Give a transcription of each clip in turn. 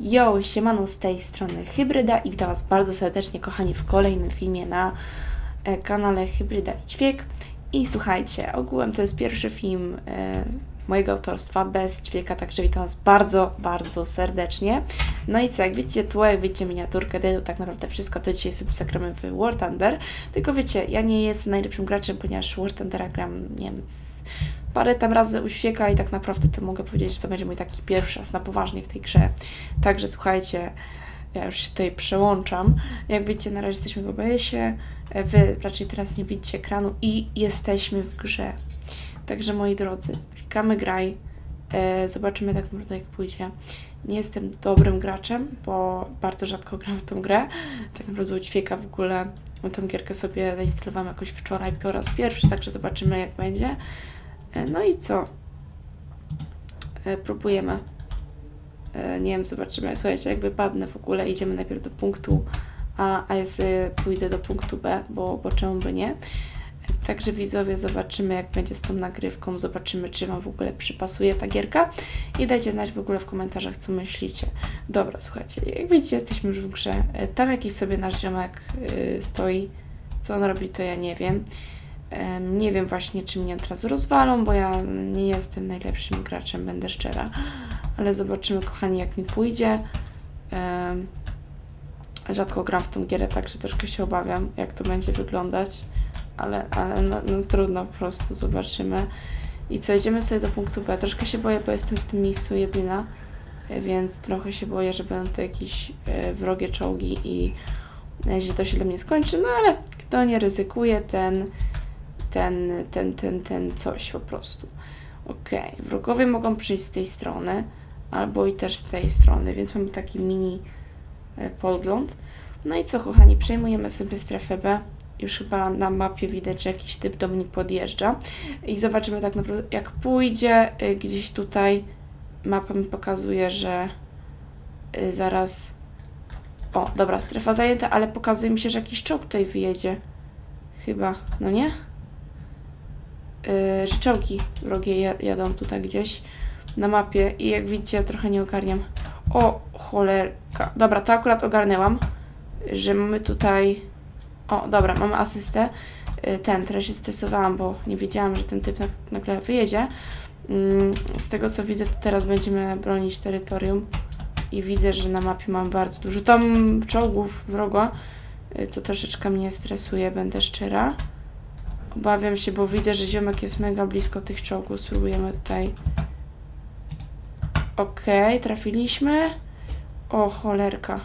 Yo, siemano z tej strony Hybryda i witam Was bardzo serdecznie kochani w kolejnym filmie na e, kanale Hybryda i Ćwiek. I słuchajcie, ogółem to jest pierwszy film e, mojego autorstwa bez ćwieka, także witam Was bardzo, bardzo serdecznie. No i co, jak widzicie tło, jak widzicie miniaturkę, to tak naprawdę wszystko to dzisiaj sobie w War Thunder. Tylko wiecie, ja nie jestem najlepszym graczem, ponieważ War Thundera gram, nie wiem, z parę tam razy u świeka i tak naprawdę to mogę powiedzieć, że to będzie mój taki pierwszy raz na poważnie w tej grze. Także słuchajcie, ja już się tutaj przełączam. Jak widzicie, na razie jesteśmy w OBS-ie, Wy raczej teraz nie widzicie ekranu i jesteśmy w grze. Także moi drodzy, klikamy graj, e, zobaczymy tak naprawdę jak pójdzie. Nie jestem dobrym graczem, bo bardzo rzadko gram w tą grę. Tak naprawdę u ćwieka w ogóle tę gierkę sobie zainstalowałam jakoś wczoraj po raz pierwszy, także zobaczymy jak będzie. E, No i co? E, Próbujemy. E, Nie wiem, zobaczymy. Słuchajcie, jak wypadnę w ogóle, idziemy najpierw do punktu A, a ja sobie pójdę do punktu B, bo, bo czemu by nie? Także widzowie, zobaczymy jak będzie z tą nagrywką, zobaczymy czy Wam w ogóle przypasuje ta gierka i dajcie znać w ogóle w komentarzach co myślicie. Dobra, słuchajcie, jak widzicie jesteśmy już w grze, tam jakiś sobie nasz ziomek y, stoi, co on robi to ja nie wiem. Nie wiem właśnie, czy mnie teraz rozwalą, bo ja nie jestem najlepszym graczem, będę szczera. Ale zobaczymy, kochani, jak mi pójdzie. Rzadko gram w tą gierę, także troszkę się obawiam, jak to będzie wyglądać. Ale, ale no, no trudno, po prostu zobaczymy. I co, idziemy sobie do punktu B. Troszkę się boję, bo jestem w tym miejscu jedyna, więc trochę się boję, że będą to jakieś e, wrogie czołgi i że to się dla mnie skończy. No ale kto nie ryzykuje, ten ten, ten, ten, ten coś po prostu. Okej, wrogowie mogą przyjść z tej strony, albo i też z tej strony, więc mamy taki mini e, podgląd. No i co, kochani, przejmujemy sobie strefę B. Już chyba na mapie widać, że jakiś typ do mnie podjeżdża. I zobaczymy tak naprawdę, jak pójdzie y, gdzieś tutaj, mapa mi pokazuje, że y, zaraz... O, dobra, strefa zajęta, ale pokazuje mi się, że jakiś czołg tutaj wyjedzie. Chyba, no nie? Yy, wrogie ja- jadą tutaj gdzieś na mapie i jak widzicie trochę nie ogarniam. O, cholerka. Dobra, to akurat ogarnęłam, że mamy tutaj... O, dobra, mamy asystę. Yy, ten, teraz się stresowałam, bo nie wiedziałam, że ten typ na- nagle wyjedzie. Mm, Z tego co widzę, to teraz będziemy bronić terytorium i widzę, że na mapie mam bardzo dużo tam czołgów wroga, yy, co troszeczkę mnie stresuje, będę szczera. Obawiam się, bo widzę, że ziomek jest mega blisko tych czołgów. Spróbujemy tutaj. Okej, trafiliśmy. O, cholerka.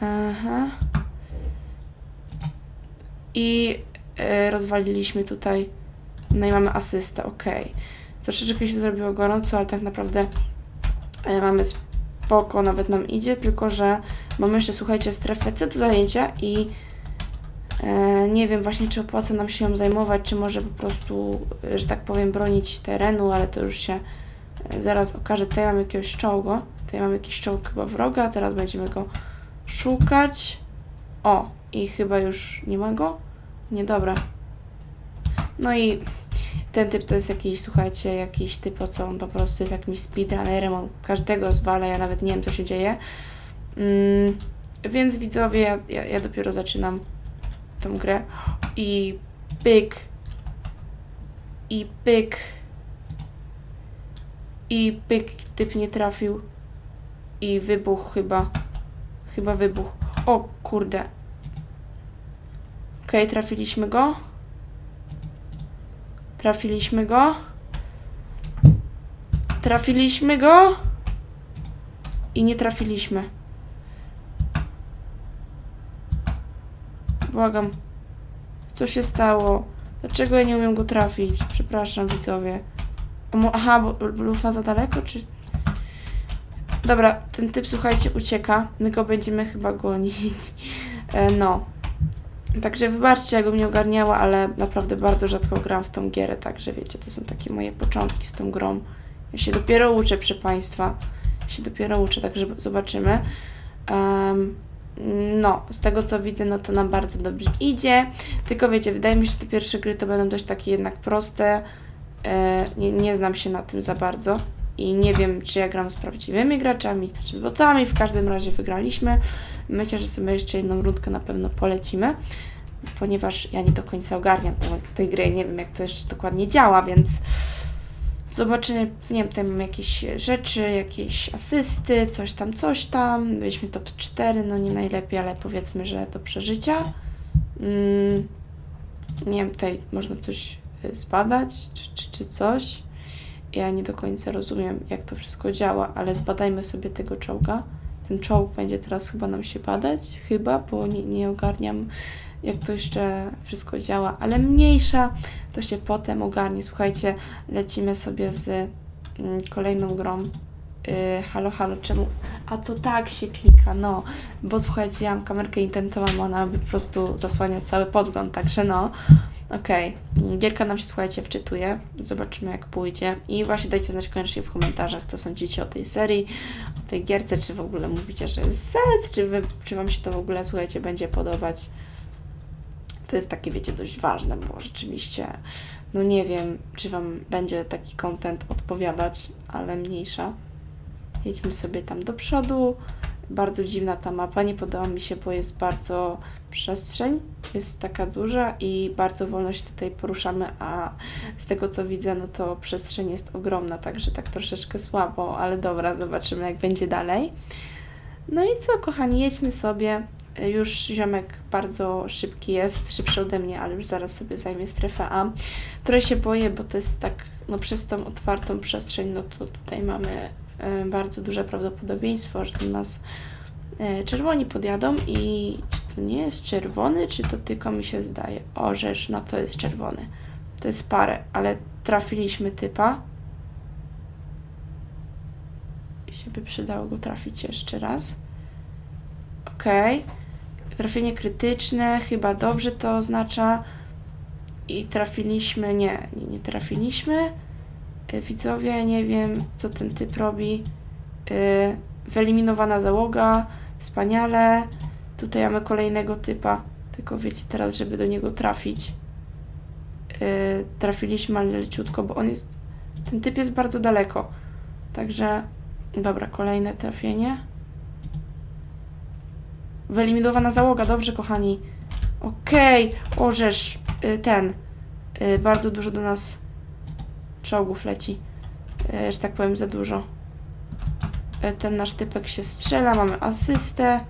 Aha. I e, rozwaliliśmy tutaj. No i mamy asystę, okej. Troszeczkę się zrobiło gorąco, ale tak naprawdę e, mamy spoko, nawet nam idzie, tylko że mamy jeszcze, słuchajcie, strefę C do zajęcia i nie wiem właśnie, czy opłaca nam się ją zajmować, czy może po prostu, e, że tak powiem, bronić terenu, ale to już się e, zaraz okaże. Tutaj mam jakiegoś czołga, tutaj mam jakiś czołg chyba wroga, teraz będziemy go szukać. O, i chyba już nie ma go? Niedobra. No i ten typ to jest jakiś, słuchajcie, jakiś typ, o co on po prostu jest jakimś speedrunnerem, on każdego zwala, ja nawet nie wiem, co się dzieje. Mm, więc widzowie, ja, ja, ja dopiero zaczynam tą grę i pyk i pyk i pyk typ nie trafił i wybuch chyba chyba wybuch. O kurde. Okej trafiliśmy go. Trafiliśmy go. Trafiliśmy go. I nie trafiliśmy Błagam. Co się stało? Dlaczego ja nie umiem go trafić? Przepraszam, widzowie. Aha, bo lufa za daleko, czy... Dobra, ten typ, słuchajcie, ucieka. My go będziemy chyba gonić. E, no. Także wybaczcie, jakbym nie ogarniała, ale naprawdę bardzo rzadko gram w tą gierę, także wiecie, to są takie moje początki z tą grą. Ja się dopiero uczę, proszę Państwa. Ja się dopiero uczę, także zobaczymy. Em, no, z tego co widzę, no to nam bardzo dobrze idzie. Tylko wiecie, wydaje mi się, że te pierwsze gry to będą dość takie jednak proste. E, nie, nie znam się na tym za bardzo. i nie wiem, czy ja gram z prawdziwymi graczami, czy z botami. W każdym razie wygraliśmy. Myślę, że sobie jeszcze jedną rundkę na pewno polecimy, ponieważ ja nie do końca ogarniam tej, tej gry, nie wiem jak to jeszcze dokładnie działa, więc zobaczymy, nie wiem, tam jakieś rzeczy, jakieś asysty, coś tam, coś tam. Byliśmy top 4, no nie najlepiej, ale powiedzmy, że do przeżycia. Mm, nie wiem, tutaj można coś y, zbadać, czy, czy, czy coś. Ja nie do końca rozumiem, jak to wszystko działa, ale zbadajmy sobie tego czołga. Ten czołg będzie teraz chyba nam się badać, chyba, bo nie, nie ogarniam, jak to jeszcze wszystko działa, ale mniejsza, to się potem ogarnie. Słuchajcie, lecimy sobie z mm, kolejną grą. Yy, halo, halo, czemu? A to tak się klika, no, bo słuchajcie, ja mam kamerkę intentowaną, ona po prostu zasłania cały podgląd, także no. Okej, gierka nam się, słuchajcie, wczytuje. Zobaczymy, jak pójdzie. I właśnie dajcie znać koniecznie w komentarzach, co sądzicie o tej serii, o tej gierce, czy w ogóle mówicie, że jest sens, czy, wy, czy Wam się to w ogóle, słuchajcie, będzie podobać. To jest takie, wiecie, dość ważne, bo rzeczywiście, no nie wiem, czy Wam będzie taki content odpowiadać, ale mniejsza. Jedźmy sobie tam do przodu. Bardzo dziwna ta mapa, nie podoba mi się, bo jest bardzo przestrzeń, jest taka duża i bardzo wolno się tutaj poruszamy, a z tego co widzę, no to przestrzeń jest ogromna, także tak troszeczkę słabo, ale dobra, zobaczymy jak będzie dalej. No i co, kochani, jedźmy sobie. Już ziomek bardzo szybki jest, szybszy ode mnie, ale już zaraz sobie zajmie strefę A. Trochę się boję, bo to jest tak, no przez tą otwartą przestrzeń, no to tutaj mamy e, bardzo duże prawdopodobieństwo, że do nas e, czerwoni podjadą i czy to nie jest czerwony, czy to tylko mi się zdaje? O, rzecz, no to jest czerwony. To jest parę, ale trafiliśmy typa. I się by przydało go trafić jeszcze raz. Okej. Trafienie krytyczne, chyba dobrze to oznacza. I trafiliśmy, nie, nie, nie trafiliśmy. Y, Widzowie, nie wiem, co ten typ robi. Y, Wyeliminowana załoga, wspaniale. Tutaj mamy kolejnego typa, tylko wiecie teraz, żeby do niego trafić. y, trafiliśmy, ale leciutko, bo on jest. Ten typ jest bardzo daleko. Także, dobra, kolejne trafienie. Wyeliminowana załoga, dobrze, kochani. Okej, orzesz, y, ten. Y, bardzo dużo do nas czołgów leci. Y, że tak powiem, za dużo. Ten nasz typek się strzela, mamy asystę.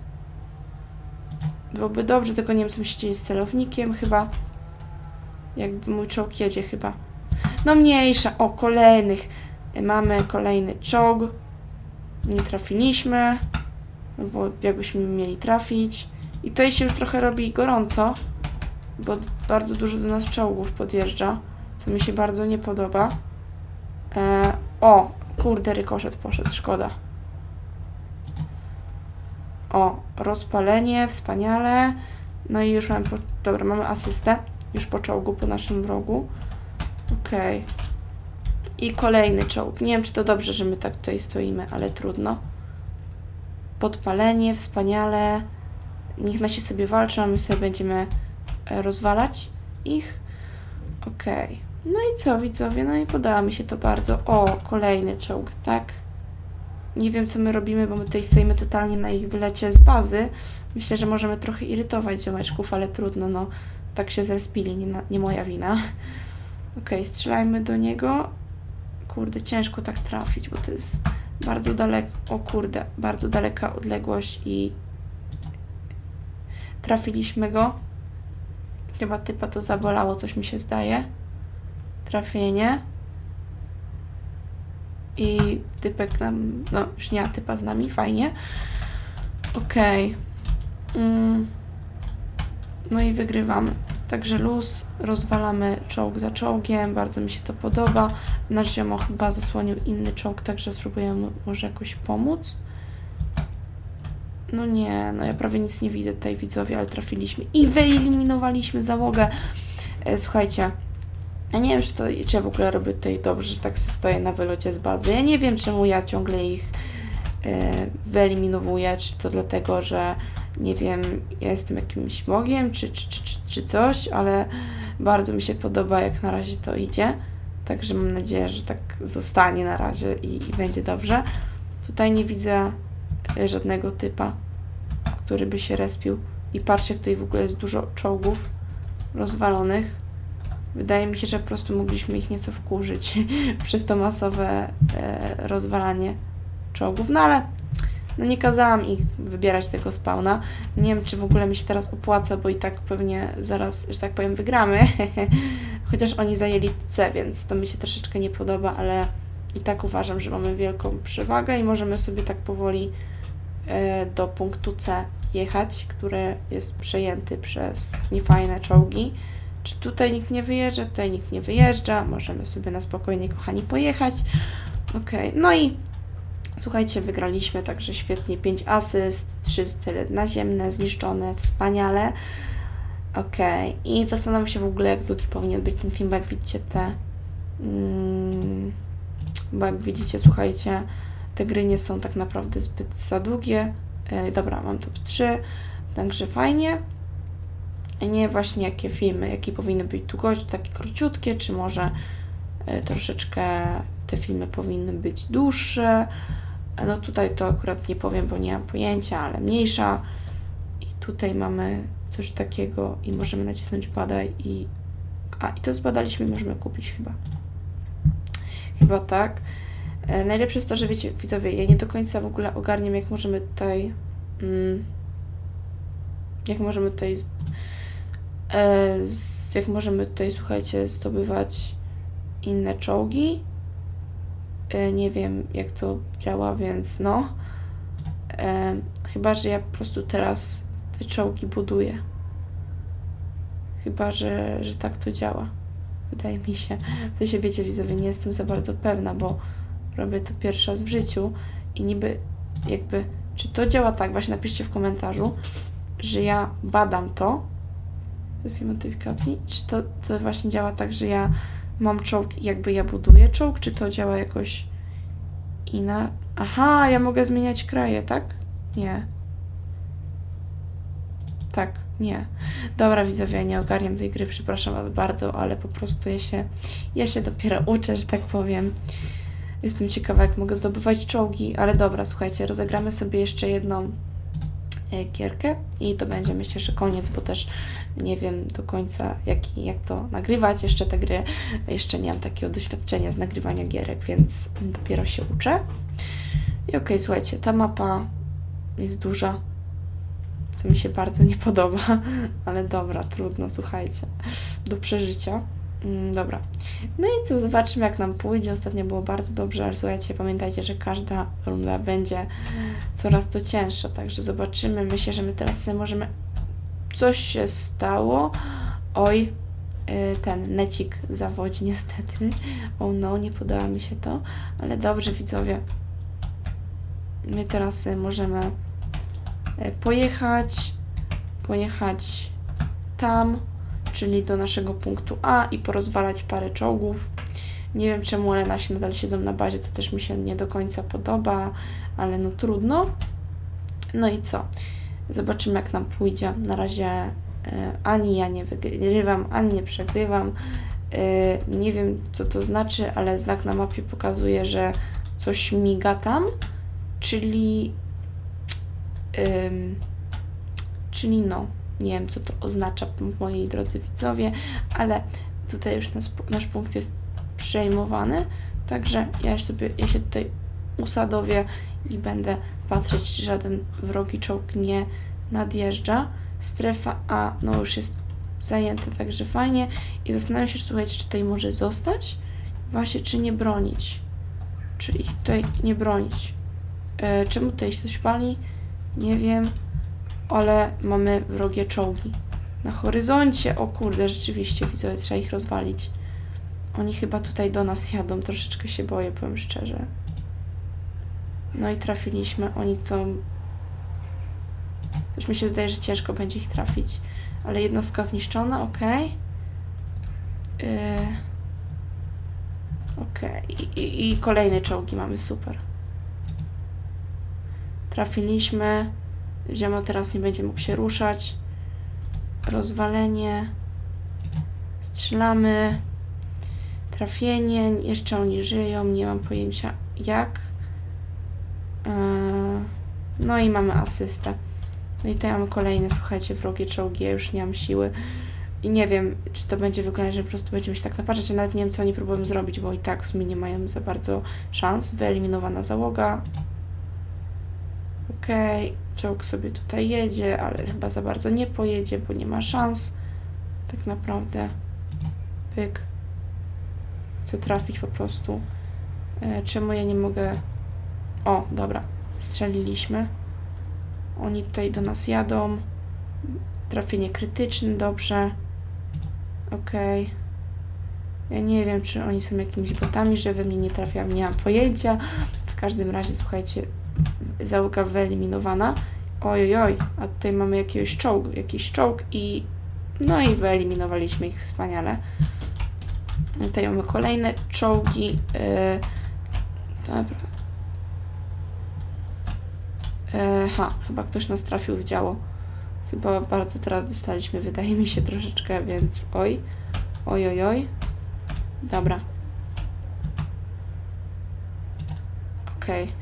Byłoby dobrze, tylko nie wiem, co mi się dzieje z celownikiem, chyba. Jakby mój czołg jedzie, chyba. No mniejsza. O, kolejnych. Mamy kolejny czołg. Nie trafiliśmy. Bo jakbyśmy mieli trafić. I tutaj się już trochę robi gorąco, bo bardzo dużo do nas czołgów podjeżdża, co mi się bardzo nie podoba. E, o, kurde, rykoszet poszedł, szkoda. O, rozpalenie, wspaniale. No i już mamy, po, dobra, mamy asystę, już po czołgu, po naszym wrogu. Okej. I kolejny czołg. Nie wiem, czy to dobrze, że my tak tutaj stoimy, ale trudno podpalenie, wspaniale. Niech nasi sobie walczą, a my sobie będziemy e, rozwalać ich. Okej. No i co, widzowie? No i podoba mi się to bardzo. O, kolejny czołg, tak? Nie wiem, co my robimy, bo my tutaj stoimy totalnie na ich wylecie z bazy. Myślę, że możemy trochę irytować ziomeczków, ale trudno, no. Tak się zrespili, nie, na, nie moja wina. Okej, strzelajmy do niego. Kurde, ciężko tak trafić, bo to jest bardzo daleko, o kurde, bardzo daleka odległość i trafiliśmy go. Chyba typa to zabolało, coś mi się zdaje. Trafienie. I typek nam, no już nie typa z nami, fajnie. Okej. Mm. No i wygrywamy. Także luz, rozwalamy czołg za czołgiem, bardzo mi się to podoba. Nasz ziomo chyba zasłonił inny czołg, także spróbujemy może jakoś pomóc. No nie, no ja prawie nic nie widzę tutaj widzowie, ale trafiliśmy i wyeliminowaliśmy załogę. E, słuchajcie, ja nie wiem, czy, to, czy ja w ogóle robię tutaj dobrze, że tak stoję na wylocie z bazy. Ja nie wiem, czemu ja ciągle ich e, wyeliminowuję, czy to dlatego, że nie wiem, ja jestem jakimś bogiem, czy, czy, czy, czy, czy coś, ale bardzo mi się podoba, jak na razie to idzie. Także mam nadzieję, że tak zostanie na razie i, i będzie dobrze. Tutaj nie widzę y, żadnego typa, który by się respił. I patrzcie, tutaj w ogóle jest dużo czołgów rozwalonych. Wydaje mi się, że po prostu mogliśmy ich nieco wkurzyć przez to masowe e, rozwalanie czołgów. No ale no nie kazałam ich wybierać tego spawna. Nie wiem, czy w ogóle mi się teraz opłaca, bo i tak pewnie zaraz, że tak powiem, wygramy. Chociaż oni zajęli C, więc to mi się troszeczkę nie podoba, ale i tak uważam, że mamy wielką przewagę i możemy sobie tak powoli e, do punktu C jechać, który jest przejęty przez niefajne czołgi. Czy tutaj nikt nie wyjeżdża? Tutaj nikt nie wyjeżdża. Możemy sobie na spokojnie, kochani, pojechać. Okej, no i słuchajcie, wygraliśmy, także świetnie. 5 asyst, 3 cele naziemne, zniszczone, wspaniale. Okej, i zastanawiam się w ogóle, jak długi powinien być ten film, bo jak widzicie te... Mm, bo jak widzicie, słuchajcie, te gry nie są tak naprawdę zbyt za długie. E, dobra, mam top 3, także fajnie. Nie właśnie jakie filmy, jakie powinny być długości, takie króciutkie, czy może e, troszeczkę te filmy powinny być dłuższe. No tutaj to akurat nie powiem, bo nie mam pojęcia, ale mniejsza. I tutaj mamy coś takiego i możemy nacisnąć badaj i... A, i to zbadaliśmy, możemy kupić chyba. Chyba tak. E, najlepsze jest to, że wiecie, widzowie, ja nie do końca w ogóle ogarniam, jak możemy tutaj... Mm, jak możemy tutaj... E, z, jak możemy tutaj, słuchajcie, zdobywać inne czołgi. Nie wiem, jak to działa, więc no. E, chyba, że ja po prostu teraz te czołgi buduję. Chyba, że, że tak to działa. Wydaje mi się. To się wiecie, widzowie, nie jestem za bardzo pewna, bo robię to pierwszy raz w życiu i niby jakby, czy to działa tak, właśnie napiszcie w komentarzu, że ja badam to, kwestii modyfikacji, czy to, to właśnie działa tak, że ja mam czołg jakby ja buduję czołg, czy to działa jakoś ina... Aha, ja mogę zmieniać kraje, tak? Nie. Tak, nie. Dobra, widzowie, ja nie ogarniam tej gry, przepraszam Was bardzo, ale po prostu ja się, ja się dopiero uczę, że tak powiem. Jestem ciekawa, jak mogę zdobywać czołgi, ale dobra, słuchajcie, rozegramy sobie jeszcze jedną gierkę i to będzie myślę, że koniec, bo też nie wiem do końca jak, jak to nagrywać, jeszcze te gry, jeszcze nie mam takiego doświadczenia z nagrywania gierek, więc dopiero się uczę. I okej, słuchajcie, ta mapa jest duża, co mi się bardzo nie podoba, ale dobra, trudno, słuchajcie, do przeżycia. Mm, Dobra. No i co, zobaczymy jak nam pójdzie. Ostatnio było bardzo dobrze, ale słuchajcie, pamiętajcie, że każda runda będzie coraz to cięższa, także zobaczymy. Myślę, że my teraz sobie możemy... Coś się stało. Oj, y, ten necik zawodzi niestety. O no, nie podoba mi się to, ale dobrze widzowie. My teraz możemy y, pojechać, pojechać tam czyli do naszego punktu A i porozwalać parę czołgów. Nie wiem czemu, ale nasi nadal siedzą na bazie, to też mi się nie do końca podoba, ale no trudno. No i co? Zobaczymy jak nam pójdzie. Na razie e, ani ja nie wygrywam, ani nie przegrywam. E, nie wiem co to znaczy, ale znak na mapie pokazuje, że coś miga tam, czyli czyli no, nie wiem, co to oznacza, moi drodzy widzowie, ale tutaj już nas, nasz punkt jest przejmowany, także ja sobie, ja się tutaj usadowię i będę patrzeć, czy żaden wrogi czołg nie nadjeżdża. Strefa A, no już jest zajęta, także fajnie. I zastanawiam się, słuchajcie, czy tutaj może zostać, właśnie, czy nie bronić. Czy ich tutaj nie bronić. E, czemu tutaj się coś pali? Nie wiem ale mamy wrogie czołgi. Na horyzoncie, o kurde, rzeczywiście widzowie, trzeba ich rozwalić. Oni chyba tutaj do nas jadą, troszeczkę się boję, powiem szczerze. No i trafiliśmy, oni to... Coś mi się zdaje, że ciężko będzie ich trafić. Ale jednostka zniszczona, ok. Yy... Ok, I, i, i kolejne czołgi mamy, super. Trafiliśmy. Ziomo teraz nie będzie mógł się ruszać. Rozwalenie. Strzelamy. Trafienie, jeszcze oni żyją, nie mam pojęcia jak. Eee, No i mamy asystę. No i tutaj mamy kolejne, słuchajcie, wrogie czołgi, ja już nie mam siły. I nie wiem, czy to będzie wyglądać, że po prostu będziemy się tak napatrzeć, a nawet nie wiem, co oni próbują zrobić, bo i tak w sumie nie mają za bardzo szans. Wyeliminowana załoga. Okej, czołg sobie tutaj jedzie, ale chyba za bardzo nie pojedzie, bo nie ma szans. Tak naprawdę. Pyk. Chcę trafić po prostu. E, czemu ja nie mogę... O, dobra. Strzeliliśmy. Oni tutaj do nas jadą. Trafienie krytyczne, dobrze. Okej. Ja nie wiem, czy oni są jakimiś botami, że we mnie nie trafiają, nie mam pojęcia. W każdym razie, słuchajcie, załoga wyeliminowana. Oj, oj, a tutaj mamy jakiegoś czołg, jakiś czołg i no i wyeliminowaliśmy ich wspaniale. Tutaj mamy kolejne czołgi. Yy, dobra. Yy, ha, chyba ktoś nas trafił w działo. Chyba bardzo teraz dostaliśmy, wydaje mi się troszeczkę, więc oj. Oj, oj, oj. Dobra. Okej.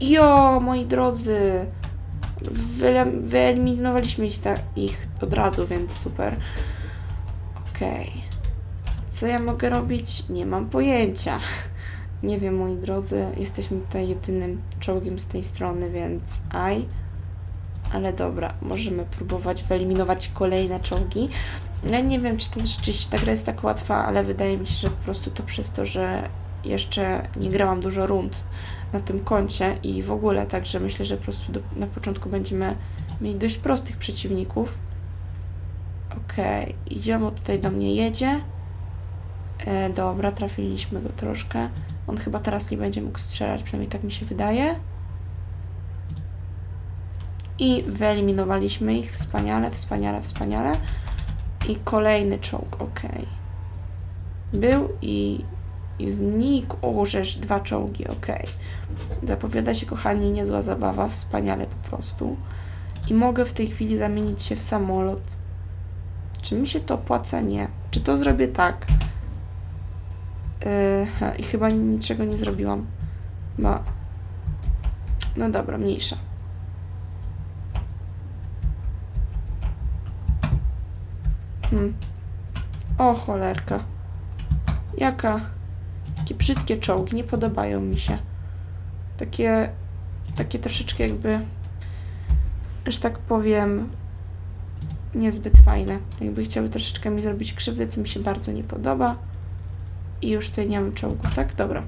Jo, moi drodzy. Wyle- wyeliminowaliśmy ich, ich od razu, więc super. Okej. Co ja mogę robić? Nie mam pojęcia. Nie wiem, moi drodzy. Jesteśmy tutaj jedynym czołgiem z tej strony, więc aj. Ale dobra, możemy próbować wyeliminować kolejne czołgi. Ja nie wiem, czy to rzeczywiście ta gra jest tak łatwa, ale wydaje mi się, że po prostu to przez to, że jeszcze nie grałam dużo rund na tym koncie i w ogóle, także myślę, że po prostu do, na początku będziemy mieli dość prostych przeciwników. Okej, idziemy, tutaj do mnie jedzie. E, dobra, trafiliśmy go troszkę. On chyba teraz nie będzie mógł strzelać, przynajmniej tak mi się wydaje. I wyeliminowaliśmy ich. Wspaniale, wspaniale, wspaniale. I kolejny czołg, ok. Był i, i znikł. O, żeż dwa czołgi, ok. Zapowiada się, kochani, niezła zabawa. Wspaniale po prostu. I mogę w tej chwili zamienić się w samolot. Czy mi się to opłaca? Nie. Czy to zrobię tak? Yy, I chyba niczego nie zrobiłam. Bo... No dobra, mniejsza. Hmm. O cholerka. Jaka? Takie brzydkie czołgi, nie podobają mi się. Takie, takie troszeczkę jakby, że tak powiem, niezbyt fajne. Jakby chciały troszeczkę mi zrobić krzywdę, co mi się bardzo nie podoba. I już tutaj nie mam czołgu, tak? Dobra.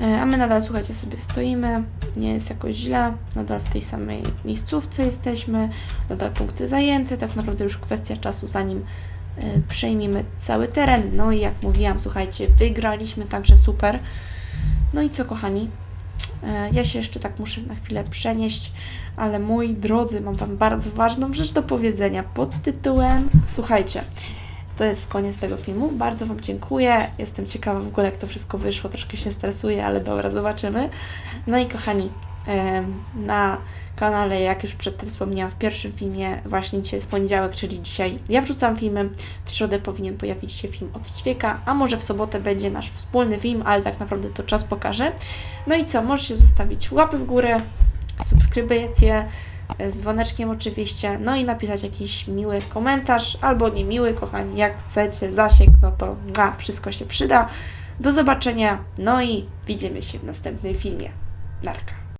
E, A my nadal, słuchajcie, sobie stoimy, nie jest jakoś źle, nadal w tej samej miejscówce jesteśmy, nadal punkty zajęte, tak naprawdę już kwestia czasu, zanim przejmiemy cały teren. No i jak mówiłam, słuchajcie, wygraliśmy, także super. No i co, kochani? E, Ja się jeszcze tak muszę na chwilę przenieść, ale moi drodzy, mam Wam bardzo ważną rzecz do powiedzenia pod tytułem. Słuchajcie, to jest koniec tego filmu. Bardzo Wam dziękuję. Jestem ciekawa w ogóle, jak to wszystko wyszło. Troszkę się stresuję, ale dobra, zobaczymy. No i kochani, em, na kanale, jak już przedtem wspomniałam w pierwszym filmie, właśnie dzisiaj jest poniedziałek, czyli dzisiaj ja wrzucam filmy. W środę powinien pojawić się film od Ćwieka, a może w sobotę będzie nasz wspólny film, ale tak naprawdę to czas pokaże. No i co, możecie zostawić łapy w górę, subskrypcję, z dzwoneczkiem oczywiście, no i napisać jakiś miły komentarz, albo niemiły, kochani, jak chcecie, zasięg, no to wszystko się przyda. Do zobaczenia, no i widzimy się w następnym filmie. Narka.